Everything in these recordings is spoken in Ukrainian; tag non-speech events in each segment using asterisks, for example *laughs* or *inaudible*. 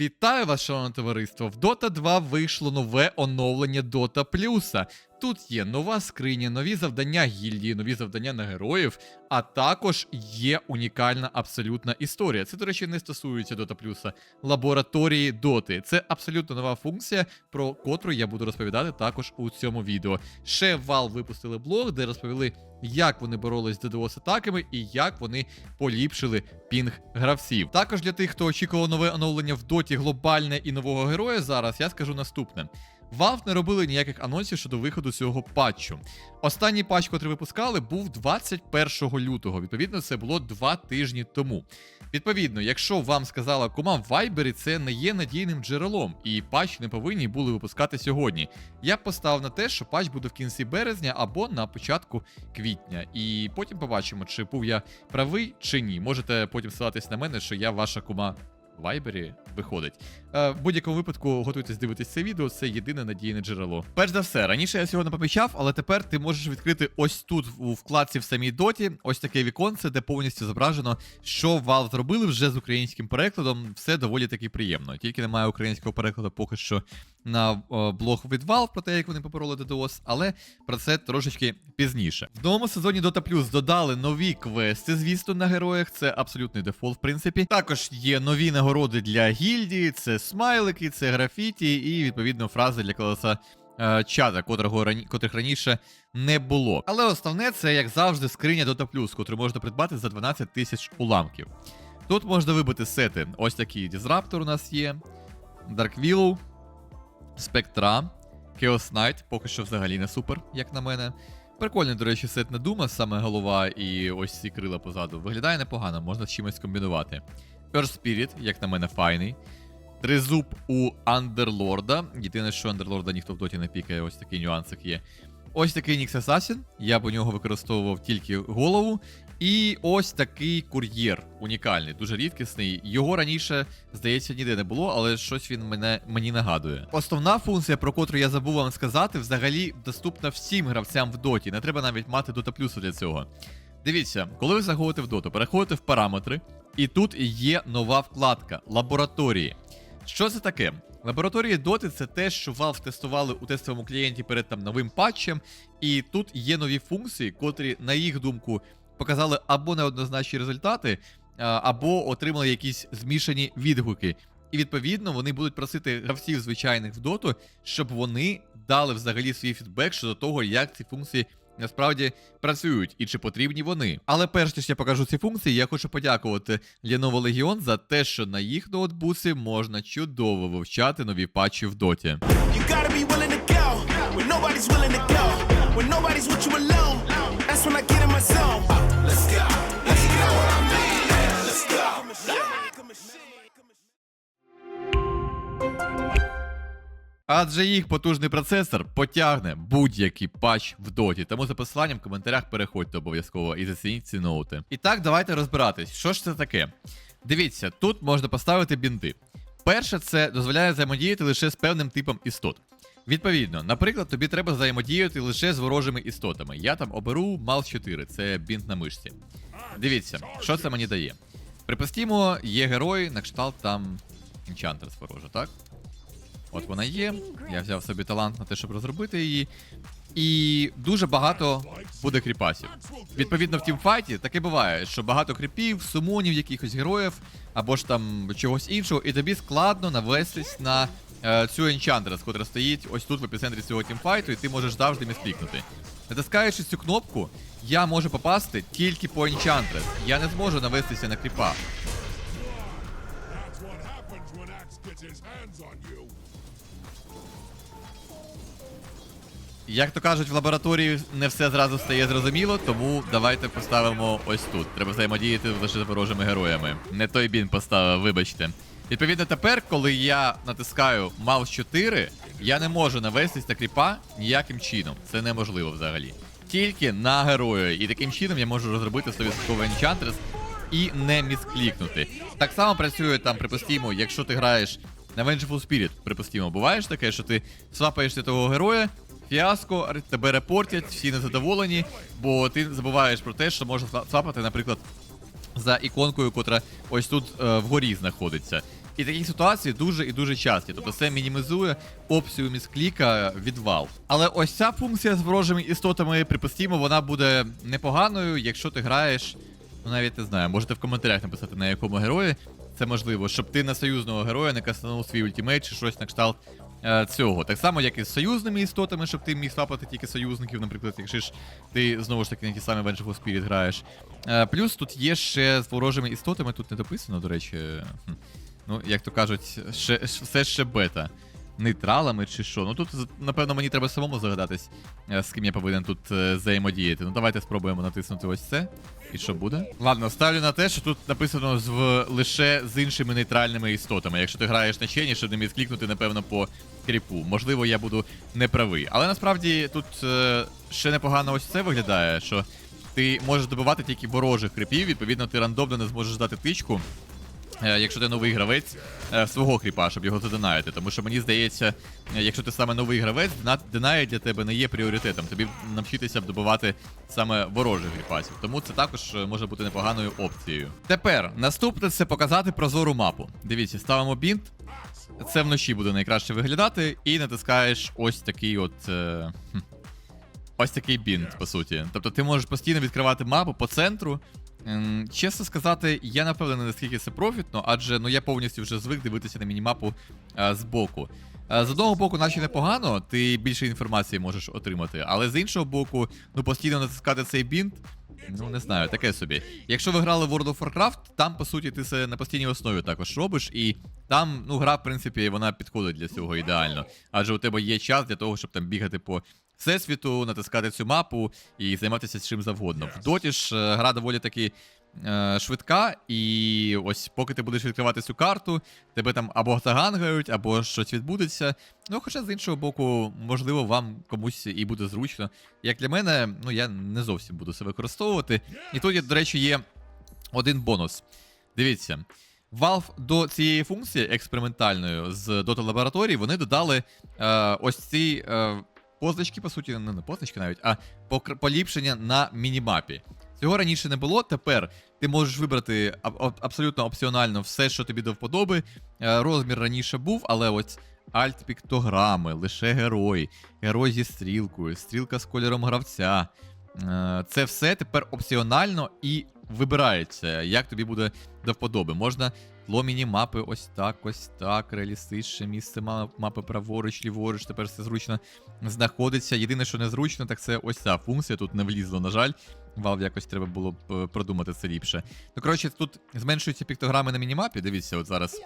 Вітаю вас, шановне товариство! В Dota 2 вийшло нове оновлення Dota Plus. Тут є нова скриня, нові завдання гільдії, нові завдання на героїв, а також є унікальна абсолютна історія. Це, до речі, не стосується Dota Plus, лабораторії Доти. Це абсолютно нова функція, про котру я буду розповідати також у цьому відео. Ще Valve випустили блог, де розповіли, як вони боролись з DDoS атаками і як вони поліпшили пінг гравців. Також для тих, хто очікував нове оновлення в доті глобальне і нового героя, зараз я скажу наступне. Valve не робили ніяких анонсів щодо виходу цього патчу. Останній патч, котрий випускали, був 21 лютого. Відповідно, це було два тижні тому. Відповідно, якщо вам сказала кума в Viber, це не є надійним джерелом, і патч не повинні були випускати сьогодні. Я б поставив на те, що патч буде в кінці березня або на початку квітня. І потім побачимо, чи був я правий чи ні. Можете потім ссилатись на мене, що я ваша кума Вайбері виходить. Е, в будь-якому випадку готуйтесь дивитись це відео, це єдине надійне джерело. Перш за все, раніше я цього не помічав, але тепер ти можеш відкрити ось тут у вкладці в самій доті, ось таке віконце, де повністю зображено, що Valve зробили вже з українським перекладом. Все доволі таки приємно. Тільки немає українського перекладу поки що на блог від Valve про те, як вони побороли DDoS, але про це трошечки пізніше. В новому сезоні Dota Plus додали нові квести, звісно, на героях. Це абсолютний дефолт, в принципі. Також є нові нагороди для гільдії, це смайлики, це графіті і відповідно фрази для колеса е, чата, котрого рані... котрих раніше не було. Але основне це, як завжди, скриня Dota Plus, котру можна придбати за 12 тисяч уламків. Тут можна вибити сети. Ось такий Disruptor у нас є, Dark Willow, Спектра, Chaos Knight, поки що взагалі не супер, як на мене. Прикольний, до речі, сет на дума, саме голова і ось ці крила позаду. Виглядає непогано, можна з чимось комбінувати. Earth Spirit, як на мене, файний. Тризуб у Андерлорда. Єдине, що Андерлорда ніхто в доті не пікає, ось такий нюансик є. Ось такий Нікс Assassin, я б у нього використовував тільки голову. І ось такий кур'єр, унікальний, дуже рідкісний. Його раніше, здається, ніде не було, але щось він мене мені нагадує. Основна функція, про котру я забув вам сказати, взагалі доступна всім гравцям в доті. Не треба навіть мати дота плюсу для цього. Дивіться, коли ви заходите в доту, переходите в параметри, і тут є нова вкладка лабораторії. Що це таке? Лабораторії доти це те, що Valve тестували у тестовому клієнті перед там новим патчем, і тут є нові функції, котрі, на їх думку, показали або неоднозначні результати, або отримали якісь змішані відгуки. І відповідно вони будуть просити гравців звичайних в доту, щоб вони дали взагалі свій фідбек щодо того, як ці функції насправді працюють і чи потрібні вони. Але перш ніж я покажу ці функції, я хочу подякувати Lenovo Legion за те, що на їх ноутбуці можна чудово вивчати нові патчі в доті. When nobody's willing to go. When nobody's with you alone, that's when I get Адже їх потужний процесор потягне будь-який патч в доті. Тому за посиланням в коментарях переходьте обов'язково і зацініть ці ноути. І так, давайте розбиратись, що ж це таке. Дивіться, тут можна поставити бінти. Перше, це дозволяє взаємодіяти лише з певним типом істот. Відповідно, наприклад, тобі треба взаємодіяти лише з ворожими істотами. Я там оберу мал 4, це бінт на мишці. Дивіться, що це мені дає. Припустімо, є герой на кшталт там Enchantress ворожа, так? От вона є. Я взяв собі талант на те, щоб розробити її. І дуже багато буде кріпасів. Відповідно, в тімфайті таке буває, що багато кріпів, сумонів, якихось героїв, або ж там чогось іншого, і тобі складно навестись на е, цю Enchantress, котра стоїть ось тут в епіцентрі цього тімфайту, і ти можеш завжди місклікнути. Натискаючи цю кнопку, я можу попасти тільки по Enchantress. Я не зможу навестися на кріпа. Як то кажуть, в лабораторії не все зразу стає зрозуміло, тому давайте поставимо ось тут. Треба взаємодіяти лише з ворожими героями. Не той бін поставив, вибачте. Відповідно, тепер, коли я натискаю Маус 4, я не можу навестись на кріпа ніяким чином. Це неможливо взагалі. Тільки на героя. І таким чином я можу розробити 100% Enchantress і не місклікнути. Так само працює там, припустімо, якщо ти граєш Vengeful Spirit, припустімо, буває ж таке, що ти свапаєшся того героя, фіаско, тебе репортять, всі незадоволені, бо ти забуваєш про те, що можна свапати, наприклад, за іконкою, котра ось тут е, вгорі знаходиться. І такі ситуації дуже і дуже часті. Тобто це мінімізує опцію міскліка від Valve. Але ось ця функція з ворожими істотами, припустімо, вона буде непоганою, якщо ти граєш. Ну навіть не знаю, можете в коментарях написати на якому герої це можливо, щоб ти на союзного героя не кастанув свій ультимейт чи щось на кшталт е, цього. Так само, як і з союзними істотами, щоб ти міг свапати тільки союзників, наприклад, якщо ж ти знову ж таки на ті самі Vengeful Spirit граєш. Е, плюс тут є ще з ворожими істотами, тут не дописано, до речі. Хм. Ну, як то кажуть, ще, все ще бета. Нейтралами чи що. Ну тут, напевно, мені треба самому загадатись, е, з ким я повинен тут е, взаємодіяти. Ну давайте спробуємо натиснути ось це. І що буде? Ладно, ставлю на те, що тут написано з лише з іншими нейтральними істотами. Якщо ти граєш на чені, щоб не міг клікнути, напевно, по кріпу. Можливо, я буду неправий. Але насправді тут е, ще непогано ось це виглядає, що ти можеш добивати тільки ворожих кріпів, відповідно, ти рандомно не зможеш дати тичку. Е, Якщо ти новий гравець е, свого кріпа, щоб його задинаїти. Тому що мені здається, е, якщо ти саме новий гравець, дина- динає для тебе не є пріоритетом. Тобі навчитися добивати саме ворожих кріпасів. Тому це також може бути непоганою опцією. Тепер наступне це показати прозору мапу. Дивіться, ставимо бінт. Це вночі буде найкраще виглядати, і натискаєш ось такий от. Е, ось такий бінт, по суті. Тобто ти можеш постійно відкривати мапу по центру. Ем, Чесно сказати, я не наскільки це профітно, адже ну я повністю вже звик дивитися на мінімапу е, збоку. Е, з одного боку, наче непогано, ти більше інформації можеш отримати, але з іншого боку, ну постійно натискати цей бінт. Ну, не знаю, таке собі. Якщо ви грали в World of Warcraft, там, по суті, ти це на постійній основі також робиш, і там, ну, гра, в принципі, вона підходить для цього ідеально. Адже у тебе є час для того, щоб там бігати по всесвіту, натискати цю мапу і займатися чим завгодно. В доті ж е, гра доволі таки е, швидка, і ось поки ти будеш відкривати цю карту, тебе там або загангають, або щось відбудеться. Ну, хоча з іншого боку, можливо, вам комусь і буде зручно. Як для мене, ну я не зовсім буду це використовувати. І тут, до речі, є один бонус. Дивіться. Valve до цієї функції експериментальної з Dota лабораторії вони додали е, ось ці е, позначки, по суті, ну, не позначки навіть, а поліпшення на мінімапі. Цього раніше не було. Тепер ти можеш вибрати аб- абсолютно опціонально все, що тобі до вподоби. Е, розмір раніше був, але ось альт-піктограми, лише герой, герой зі стрілкою, стрілка з кольором гравця. Е, Це все тепер опціонально і вибирається, як тобі буде до вподоби. Можна ломіні мапи ось так, ось так, реалістичне місце мапи праворуч, ліворуч, тепер все зручно знаходиться. Єдине, що незручно, так це ось ця функція. Тут не влізло, на жаль. Valve якось треба було б е, продумати це ліпше. Ну, коротше, тут зменшуються піктограми на мінімапі. Дивіться, от зараз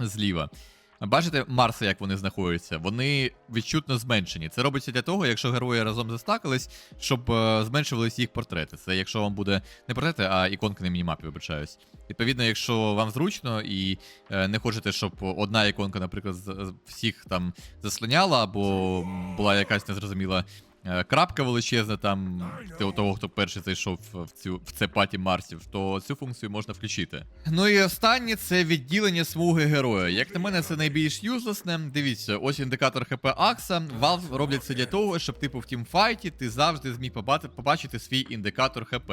зліва. Бачите, Марси, як вони знаходяться? Вони відчутно зменшені. Це робиться для того, якщо герої разом застакались, щоб е, зменшувались їх портрети. Це якщо вам буде не портрети, а іконки на мінімапі, вибачаюсь. Відповідно, якщо вам зручно і е, не хочете, щоб одна іконка, наприклад, з- всіх там заслоняла, або була якась незрозуміла крапка величезна там у того, хто перший зайшов в цю в це паті Марсів, то цю функцію можна включити. Ну і останнє це відділення смуги героя. Як на мене, це найбільш юзлесне. Дивіться, ось індикатор ХП Акса. Valve роблять це для того, щоб типу в тімфайті ти завжди зміг побати- побачити свій індикатор ХП.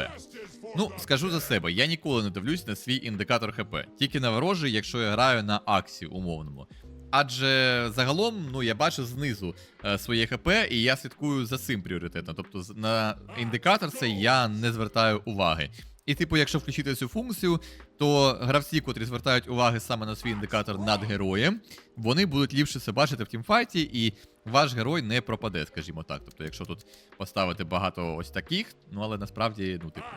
Ну, скажу за себе, я ніколи не дивлюсь на свій індикатор ХП, тільки на ворожий, якщо я граю на Аксі умовному. Адже загалом, ну я бачу знизу е, своє ХП, і я слідкую за цим пріоритетом. Тобто на індикатор цей я не звертаю уваги. І, типу, якщо включити цю функцію, то гравці, котрі звертають уваги саме на свій індикатор над героєм, вони будуть ліпше це бачити в тімфайті, і ваш герой не пропаде, скажімо так. Тобто, якщо тут поставити багато ось таких, ну але насправді, ну, типу,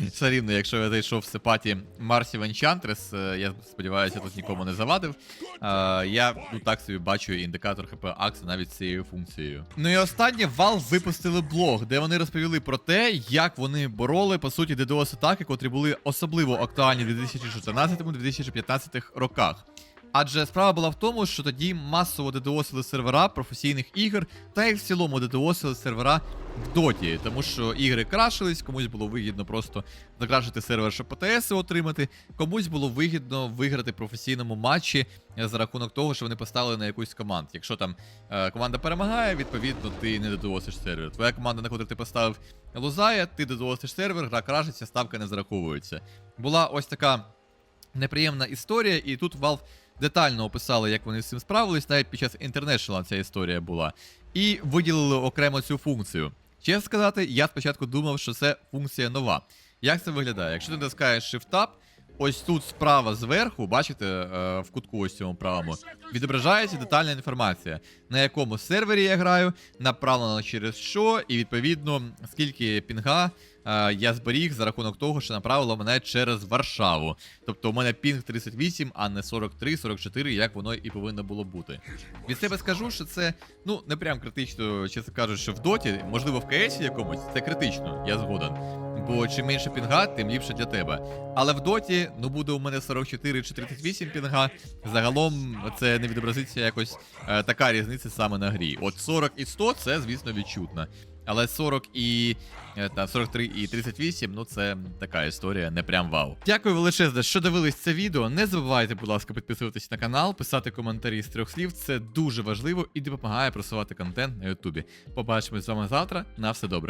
*laughs* все рівно, якщо я зайшов в сепаті Марсів Enchantress, е, я сподіваюся, тут нікому не завадив. Е, я ну так собі бачу індикатор ХП Акса навіть з цією функцією. Ну і останнє Valve випустили блог, де вони розповіли про те, як вони бороли по суті DDoS атаки, котрі були особливо актуальні в 2014-2015 роках. Адже справа була в тому, що тоді масово дедоосили сервера професійних ігор, та й в цілому дедоосили сервера в доті, тому що ігри крашились, комусь було вигідно просто закрашити сервер, щоб ПТС отримати, комусь було вигідно виграти в професійному матчі за рахунок того, що вони поставили на якусь команд. Якщо там е, команда перемагає, відповідно ти не дедоосиш сервер. Твоя команда, на котру ти поставив, лузає, ти дедоосиш сервер, гра крашиться, ставка не зараховується. Була ось така неприємна історія, і тут Valve детально описали, як вони з цим справились. Навіть під час International ця історія була. І виділили окремо цю функцію. Чесно сказати, я спочатку думав, що це функція нова. Як це виглядає? Якщо ти натискаєш Shift-Tab, ось тут справа зверху, бачите, е, в кутку ось цьому правому, відображається детальна інформація, на якому сервері я граю, направлено через що, і відповідно скільки пінга я зберіг за рахунок того, що направило мене через Варшаву. Тобто у мене пінг 38, а не 43, 44, як воно і повинно було бути. Від себе скажу, що це ну не прям критично, чесно кажучи, в доті, можливо, в КСі якомусь це критично, я згоден. Бо чим менше пінга, тим ліпше для тебе. Але в доті, ну буде у мене 44 чи 38 пінга. Загалом це не відобразиться якось е, така різниця саме на грі. От 40 і 100 це, звісно, відчутно. Але 40 і е, та 43 і 38, ну це така історія, не прям вау. Дякую величезне, що дивились це відео. Не забувайте, будь ласка, підписуватись на канал, писати коментарі з трьох слів. Це дуже важливо і допомагає просувати контент на Ютубі. Побачимось з вами завтра. На все добре.